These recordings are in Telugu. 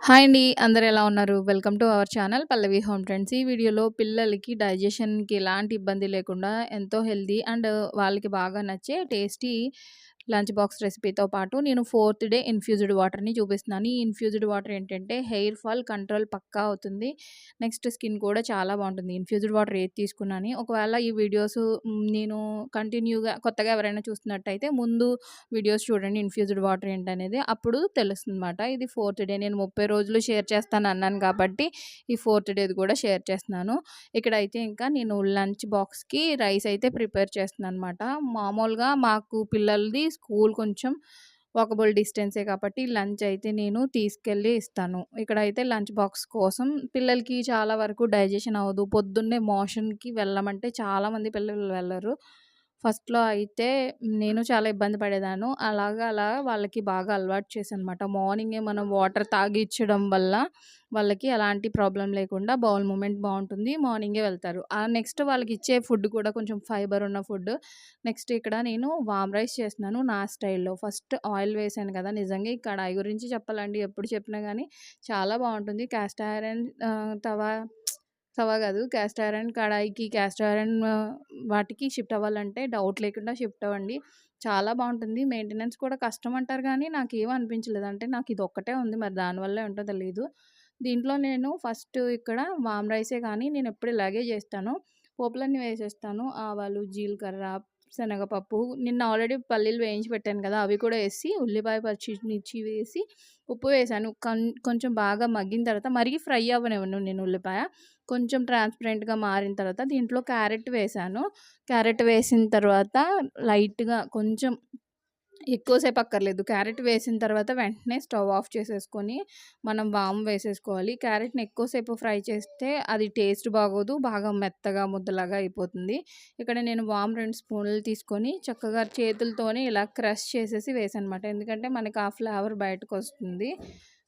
హాయ్ అండి. అందరు ఎలా ఉన్నారు? Welcome to our channel Pallavi home trends. ఈ వీడియోలో పిల్లలకి డైజెషన్‌కి ఎలాంటి ఇబ్బంది లేకుండా ఎంతో హెల్దీ అండ్ వాళ్ళకి బాగా నచ్చే టేస్టీ లంచ్ బాక్స్ రెసిపీతో పాటు నేను ఫోర్త్ డే ఇన్‌ఫ్యూజ్డ్ వాటర్‌ని చూపిస్తున్నాను. ఈ ఇన్‌ఫ్యూజ్డ్ వాటర్ ఏంటంటే హెయిర్ ఫాల్ కంట్రోల్ పక్కా అవుతుంది. నెక్స్ట్ స్కిన్ కూడా చాలా బాగుంటుంది ఇన్‌ఫ్యూజ్డ్ వాటర్ ఏది తీసుకున్నాను ఒకవేళ ఈ వీడియోస్ నేను కంటిన్యూగా కొత్తగా ఎవరైనా చూస్తున్నట్టయితే ముందు వీడియోస్ చూడండి ఇన్‌ఫ్యూజ్డ్ వాటర్ ఏంటనేది. అప్పుడు తెలుస్తుందన్నమాట. ఇది ఫోర్త్ డే నేను 30 రోజులు షేర్ చేస్తాను అన్నాను కాబట్టి ఈ ఫోర్త్ డేది కూడా షేర్ చేస్తున్నాను. ఇక్కడైతే ఇంకా నేను లంచ్ బాక్స్‌కి రైస్ అయితే ప్రిపేర్ చేస్తున్నాను అనమాట మామూలుగా మాకు పిల్లలది స్కూల్ కొంచెం వాకబుల్ డిస్టెన్సే కాబట్టి లంచ్ అయితే నేను తీసుకెళ్ళి ఇస్తాను. ఇక్కడైతే లంచ్ బాక్స్ కోసం పిల్లలకి చాలా వరకు డైజెషన్ అవ్వదు. పొద్దున్నే మోషన్‌కి వెళ్ళమంటే చాలామంది పిల్లలు వెళ్ళరు. ఫస్ట్‌లో అయితే నేను చాలా ఇబ్బంది పడేదాను అలాగా అలా వాళ్ళకి బాగా అలవాటు చేశానన్నమాట. మార్నింగే మనం వాటర్ తాగిచ్చడం వల్ల వాళ్ళకి ఎలాంటి ప్రాబ్లమ్ లేకుండా బౌల్ మూమెంట్ బావుంటుంది. మార్నింగే వెళ్తారు. ఆ నెక్స్ట్ వాళ్ళకిచ్చే ఫుడ్ కూడా కొంచెం ఫైబర్ ఉన్న ఫుడ్. నెక్స్ట్ ఇక్కడ నేను వామ్ రైస్ చేస్తున్నాను నా స్టైల్‌లో. ఫస్ట్ ఆయిల్ వేశాను కదా! నిజంగా ఈ కడాయి గురించి చెప్పాలండి ఎప్పుడు చెప్పినా గానీ చాలా బావుంటుంది. కాస్ట్ ఐరన్ ఆహ్, తవా తవా కాదు క్యాస్ట్ ఐరన్ కడాయికి, క్యాస్ట్ ఐరన్ వాటికి షిఫ్ట్ అవ్వాలంటే డౌట్ లేకుండా షిఫ్ట్ అవ్వండి. చాలా బాగుంటుంది మెయింటెనెన్స్ కూడా కష్టం అంటారు కానీ నాకు ఏం అనిపించలేదు. అంటే నాకు ఇది ఒక్కటే ఉంది. మరి దానివల్ల ఏంటో తెలియదు దీంట్లో నేను ఫస్ట్ ఇక్కడ వామ్ రైసే కానీ నేను ఎప్పుడు ఇలాగే చేస్తాను. పోపులన్నీ వేసేస్తాను. ఆవాలు, జీలకర్ర, శనగపప్పు నిన్న ఆల్రెడీ పల్లీలు వేయించి పెట్టాను కదా! అవి కూడా వేసి ఉల్లిపాయ, పచ్చిమిర్చి వేసి ఉప్పు వేసాను కొంచెం బాగా మగ్గిన తర్వాత మరీ ఫ్రై అవ్వనివ్వను నేను ఉల్లిపాయ. కొంచెం ట్రాన్స్‌పరెంట్‌గా మారిన తర్వాత దీంట్లో క్యారెట్ వేసాను క్యారెట్ వేసిన తర్వాత లైట్‌గా కొంచెం ఎక్కువసేపు అక్కర్లేదు. క్యారెట్ వేసిన తర్వాత వెంటనే స్టవ్ ఆఫ్ చేసేసుకొని మనం వామ్ వేసేసుకోవాలి. క్యారెట్‌ని ఎక్కువసేపు ఫ్రై చేస్తే అది టేస్ట్ బాగోదు. బాగా మెత్తగా ముద్దలాగా అయిపోతుంది. ఇక్కడ నేను వామ్ రెండు స్పూన్లు తీసుకొని చక్కగా చేతులతోనే ఇలా క్రష్ చేసేసి వేసానమాట ఎందుకంటే మనకి ఆ ఫ్లేవర్ బయటకొస్తుంది.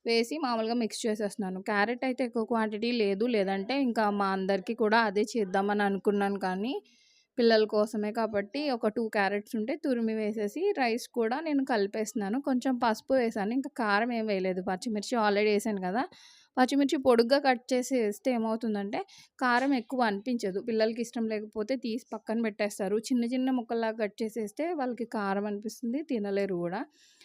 వేసి మామూలుగా మిక్స్ చేసేస్తున్నాను. క్యారెట్ అయితే ఎక్కువ క్వాంటిటీ లేదు. లేదంటే ఇంకా మా అందరికీ కూడా అదే చేద్దామని అనుకున్నాను కానీ పిల్లల కోసమే కాబట్టి ఒక టూ క్యారెట్స్ ఉంటే తురిమి వేసేసి రైస్ కూడా నేను కలిపేస్తున్నాను. కొంచెం పసుపు వేసాను ఇంకా కారం ఏమి వేయలేదు. పచ్చిమిర్చి ఆల్రెడీ వేసాను కదా! పచ్చిమిర్చి పొడుగ్గా కట్ చేసి వేస్తే ఏమవుతుందంటే కారం ఎక్కువ అనిపించదు. పిల్లలకి ఇష్టం లేకపోతే తీసి పక్కన పెట్టేస్తారు. చిన్న చిన్న ముక్కల్లాగా కట్ చేసేస్తే వాళ్ళకి కారం అనిపిస్తుంది. తినలేరు కూడా.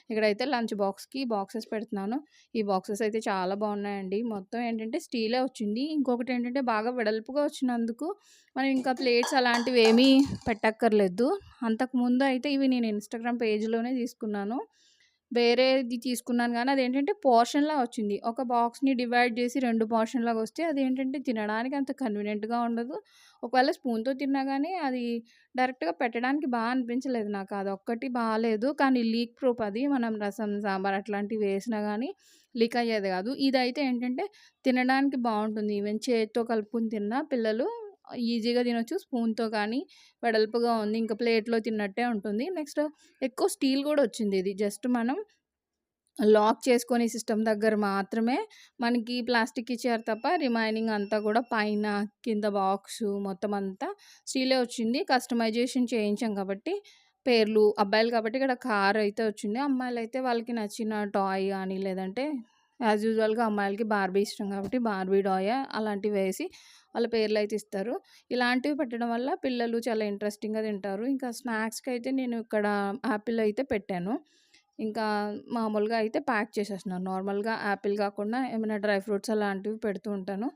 ఇక్కడైతే లంచ్ బాక్స్‌కి బాక్సెస్ పెడుతున్నాను. ఈ బాక్సెస్ అయితే చాలా బాగున్నాయండి మొత్తం ఏంటంటే స్టీలే వచ్చింది. ఇంకొకటి ఏంటంటే బాగా వెడల్పుగా వచ్చినందుకు మనం ఇంకా ప్లేట్స్ అలాంటివి ఏమీ పెట్టక్కర్లేదు. అంతకుముందు అయితే ఇవి నేను ఇన్‌స్టాగ్రామ్ పేజ్‌లోనే తీసుకున్నాను. వేరేది తీసుకున్నాను గానీ అదేంటంటే పోర్షన్‌లా వచ్చింది. ఒక బాక్స్‌ని డివైడ్ చేసి రెండు పోర్షన్‌లాగా వస్తే అదేంటంటే తినడానికి అంత కన్వీనియంట్‌గా ఉండదు. ఒకవేళ స్పూన్‌తో తిన్నా కానీ అది డైరెక్ట్‌గా పెట్టడానికి బాగా అనిపించలేదు నాకు. అది ఒక్కటి బాగాలేదు కానీ లీక్ ప్రూఫ్ అది. మనం రసం, సాంబార్ అట్లాంటివి వేసినా కానీ లీక్ అయ్యేది కాదు. ఇదైతే ఏంటంటే తినడానికి బాగుంటుంది ఈవెన్ చేతితో కలుపుకొని తిన్నా పిల్లలు ఈజీగా తినొచ్చు. స్పూన్‌తో కానీ వెడల్పుగా ఉంది. ఇంకా ప్లేట్‌లో తిన్నట్టే ఉంటుంది. నెక్స్ట్ ఎక్కువ స్టీల్ కూడా వచ్చింది ఇది. జస్ట్ మనం లాక్ చేసుకునే సిస్టమ్ దగ్గర మాత్రమే మనకి ప్లాస్టిక్ ఇచ్చారు తప్ప రిమైనింగ్ అంతా కూడా పైన, కింద బాక్స్ మొత్తం అంతా స్టీలే వచ్చింది. కస్టమైజేషన్ చేయించాం కాబట్టి పేర్లు అబ్బాయిలు కాబట్టి ఇక్కడ కార్ అయితే వచ్చింది. అమ్మాయిలైతే వాళ్ళకి నచ్చిన టాయ్ కానీ లేదంటే యాజ్ యూజువల్‌గా అమ్మాయిలకి బార్బీ ఇష్టం కాబట్టి బార్బీ డాయ అలాంటివి వేసి వాళ్ళ పేర్లు అయితే ఇస్తారు. ఇలాంటివి పెట్టడం వల్ల పిల్లలు చాలా ఇంట్రెస్టింగ్‌గా తింటారు. ఇంకా స్నాక్స్కి అయితే నేను ఇక్కడ యాపిల్ అయితే పెట్టాను. ఇంకా మామూలుగా అయితే ప్యాక్ చేసేస్తున్నాను. నార్మల్‌గా యాపిల్ కాకుండా ఏమైనా డ్రై ఫ్రూట్స్ అలాంటివి పెడుతూ ఉంటాను.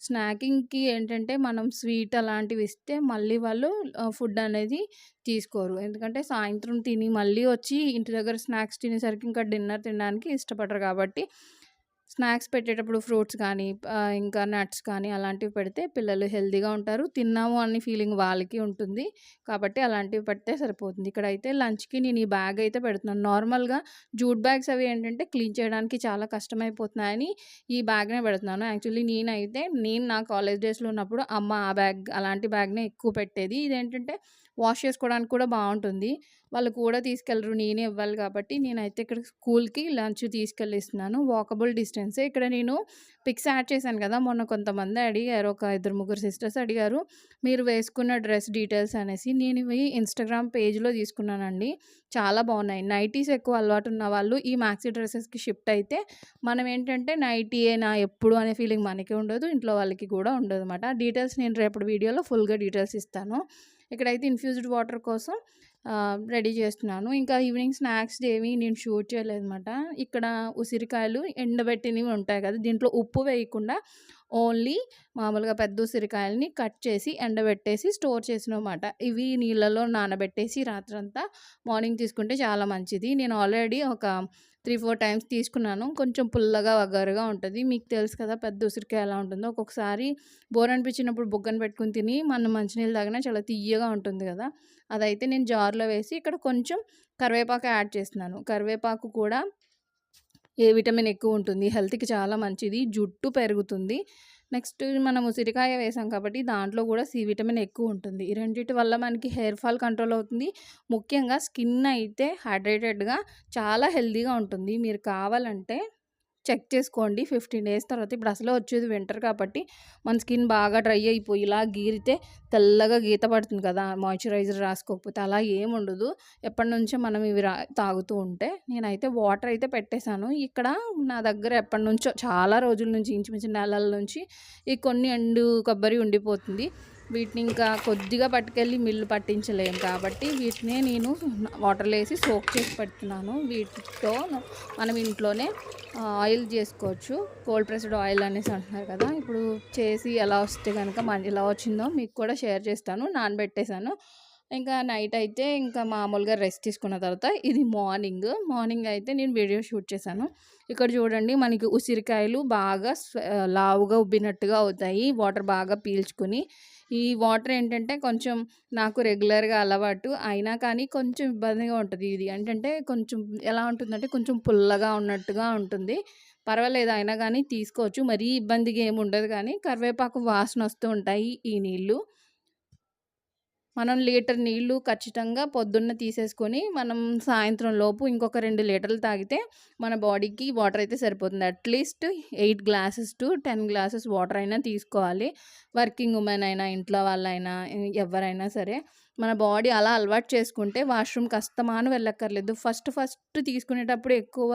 స్నాకింగ్‌కి ఏంటంటే మనం స్వీట్ అలాంటివి ఇస్తే మళ్ళీ వాళ్ళు ఫుడ్ అనేది తీసుకోరు. ఎందుకంటే సాయంత్రం తిని మళ్ళీ వచ్చి ఇంటి దగ్గర స్నాక్స్ తినేసరికి ఇంకా డిన్నర్ తినడానికి ఇష్టపడరు కాబట్టి స్నాక్స్ పెట్టేటప్పుడు ఫ్రూట్స్ కానీ ఇంకా నట్స్ కానీ అలాంటివి పెడితే పిల్లలు హెల్తీగా ఉంటారు. తిన్నాము అనే ఫీలింగ్ వాళ్ళకి ఉంటుంది. కాబట్టి అలాంటివి పెడితే సరిపోతుంది. ఇక్కడైతే లంచ్‌కి నేను ఈ బ్యాగ్ అయితే పెడుతున్నాను. నార్మల్‌గా జూట్ బ్యాగ్స్ అవి ఏంటంటే క్లీన్ చేయడానికి చాలా కష్టమైపోతున్నాయని ఈ బ్యాగ్‌నే పెడుతున్నాను. యాక్చువల్లీ నేనైతే నేను నా కాలేజ్ డేస్‌లో ఉన్నప్పుడు అమ్మ ఆ బ్యాగ్ అలాంటి బ్యాగ్‌నే ఎక్కువ పెట్టేది. ఇదేంటంటే వాష్ చేసుకోవడానికి కూడా బాగుంటుంది వాళ్ళు కూడా తీసుకెళ్ళరు నేనే ఇవ్వాలి కాబట్టి నేనైతే ఇక్కడ స్కూల్కి లంచ్ తీసుకెళ్ళిస్తున్నాను. వాకబుల్ డిస్టెన్సే. ఇక్కడ నేను పిక్స్ యాడ్ చేశాను కదా మొన్న కొంతమంది అడిగారు ఒక ఇద్దరు ముగ్గురు సిస్టర్స్ అడిగారు మీరు వేసుకున్న డ్రెస్ డీటెయిల్స్ అనేసి. నేను ఇవి ఇన్స్టాగ్రామ్ పేజ్లో తీసుకున్నానండి. చాలా బాగున్నాయి నైటీస్ ఎక్కువ అలవాటు ఉన్న వాళ్ళు ఈ మ్యాక్సీ డ్రెస్సెస్కి షిఫ్ట్ అయితే మనం ఏంటంటే నైటీయేనా ఎప్పుడు అనే ఫీలింగ్ మనకి ఉండదు ఇంట్లో వాళ్ళకి కూడా ఉండదు అనమాట డీటెయిల్స్ నేను రేపటి వీడియోలో ఫుల్గా డీటెయిల్స్ ఇస్తాను. ఇక్కడైతే ఇన్ఫ్యూజ్డ్ వాటర్ కోసం రెడీ చేస్తున్నాను. ఇంకా ఈవినింగ్ స్నాక్స్ ఏమి నేను షూట్ చేయలేదన్నమాట. ఇక్కడ ఉసిరికాయలు ఎండబెట్టినవి ఉంటాయి కదా దీంట్లో ఉప్పు వేయకుండా ఓన్లీ మామూలుగా పెద్ద ఉసిరికాయలని కట్ చేసి ఎండబెట్టేసి స్టోర్ చేసినమాట ఇవి నీళ్ళలో నానబెట్టేసి రాత్రంతా మార్నింగ్ తీసుకుంటే చాలా మంచిది. నేను ఆల్రెడీ ఒక త్రీ ఫోర్ టైమ్స్ తీసుకున్నాను. కొంచెం పుల్లగా వగరుగా ఉంటుంది. మీకు తెలుసు కదా పెద్ద ఉసిరికాయ ఎలా ఉంటుందో. ఒక్కొక్కసారి బోర్ అనిపించినప్పుడు బుగ్గను పెట్టుకుని తిని మనం మంచినీళ్ళు తాగినా చాలా తీయగా ఉంటుంది కదా. అదైతే నేను జార్లో వేసి ఇక్కడ కొంచెం కరివేపాకు యాడ్ చేస్తున్నాను. కరివేపాకు కూడా ఏ విటమిన్ ఎక్కువ ఉంటుంది. హెల్త్కి చాలా మంచిది. జుట్టు పెరుగుతుంది. నెక్స్ట్ మనం ఉసిరికాయ వేసాం కాబట్టి దాంట్లో కూడా సి విటమిన్ ఎక్కువ ఉంటుంది. ఈ రెండింటి వల్ల మనకి హెయిర్ ఫాల్ కంట్రోల్ అవుతుంది. ముఖ్యంగా స్కిన్ అయితే హైడ్రేటెడ్గా చాలా హెల్తీగా ఉంటుంది. మీరు కావాలంటే చెక్ చేసుకోండి ఫిఫ్టీన్ డేస్ తర్వాత. ఇప్పుడు అసలే వచ్చేది వింటర్ కాబట్టి మన స్కిన్ బాగా డ్రై అయిపోయి ఇలా గీరితే తెల్లగా గీత పడుతుంది కదా మాయిశ్చరైజర్ రాసుకోకపోతే అలా ఏముండదు ఎప్పటి నుంచో మనం ఇవి రా తాగుతూ ఉంటే నేనైతే వాటర్ అయితే పెట్టేశాను. ఇక్కడ నా దగ్గర ఎప్పటి నుంచో చాలా రోజుల నుంచి ఇంచుమించు నెలల నుంచి ఈ కొన్ని ఎండు కొబ్బరి ఉండిపోతుంది. వీటిని ఇంకా కొద్దిగా పట్టుకెళ్ళి మిల్లు పట్టించలేము కాబట్టి వీటినే నేను వాటర్లో వేసి సోక్ చేసి పెడుతున్నాను. వీటితో మనం ఇంట్లోనే ఆయిల్ చేసుకోవచ్చు. కోల్డ్ ప్రెస్డ్ ఆయిల్ అనేసి అంటున్నారు కదా. ఇప్పుడు చేసి ఎలా వస్తే కనుక మన ఎలా వచ్చిందో మీకు కూడా షేర్ చేస్తాను. నానబెట్టేశాను. ఇంకా నైట్ అయితే ఇంకా మామూలుగా రెస్ట్ తీసుకున్న తర్వాత ఇది మార్నింగ్. మార్నింగ్ అయితే నేను వీడియో షూట్ చేశాను. ఇక్కడ చూడండి మనకి ఉసిరికాయలు బాగా లావుగా ఉబ్బినట్టుగా అవుతాయి. వాటర్ బాగా పీల్చుకుని. ఈ వాటర్ ఏంటంటే కొంచెం నాకు రెగ్యులర్గా అలవాటు. అయినా కానీ కొంచెం ఇబ్బందిగా ఉంటుంది ఇది. ఏంటంటే కొంచెం ఎలా ఉంటుందంటే కొంచెం పుల్లగా ఉన్నట్టుగా ఉంటుంది. పర్వాలేదు అయినా కానీ తీసుకోవచ్చు. మరీ ఇబ్బందిగా ఏమి ఉండదు కానీ కరివేపాకు వాసన వస్తూ ఉంటాయి ఈ నీళ్ళు. మనం లీటర్ నీళ్ళు ఖచ్చితంగా పొద్దున్న తీసేసుకొని మనం సాయంత్రం లోపు ఇంకొక రెండు లీటర్లు తాగితే మన బాడీకి వాటర్ అయితే సరిపోతుంది. At least eight glasses to ten glasses water అయినా తీసుకోవాలి. వర్కింగ్ ఉమెన్ అయినా ఇంట్లో వాళ్ళైనా ఎవరైనా సరే. మన బాడీ అలా అలవాటు చేసుకుంటే వాష్రూమ్కి అస్తమాను వెళ్ళక్కర్లేదు. ఫస్ట్ ఫస్ట్ తీసుకునేటప్పుడు ఎక్కువ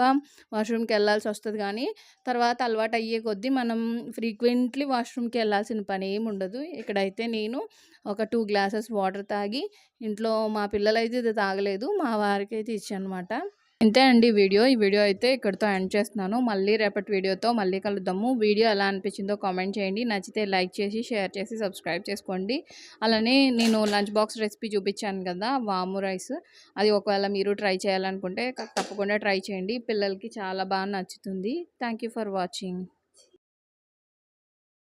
వాష్రూమ్కి వెళ్ళాల్సి వస్తుంది కానీ తర్వాత అలవాటు అయ్యే కొద్దీ మనం ఫ్రీక్వెంట్లీ వాష్రూమ్కి వెళ్ళాల్సిన పని ఏమి ఉండదు. ఇక్కడైతే నేను ఒక టూ గ్లాసెస్ వాటర్ తాగి ఇంట్లో మా పిల్లలైతే ఇది తాగలేదు మా వారికి అయితే ఇచ్చాను అనమాట ఇంతే అండి వీడియో. ఈ వీడియో అయితే ఇక్కడితో ఎండ్ చేస్తున్నాను. మళ్ళీ రేపటి వీడియోతో మళ్ళీ కలుద్దాము. వీడియో ఎలా అనిపించిందో కామెంట్ చేయండి. నచ్చితే లైక్ చేసి షేర్ చేసి సబ్స్క్రైబ్ చేసుకోండి. అలానే నేను లంచ్ బాక్స్ రెసిపీ చూపించాను కదా వాము రైస్. అది ఒకవేళ మీరు ట్రై చేయాలనుకుంటే తప్పకుండా ట్రై చేయండి. పిల్లలకి చాలా బాగా నచ్చుతుంది. Thank for watching.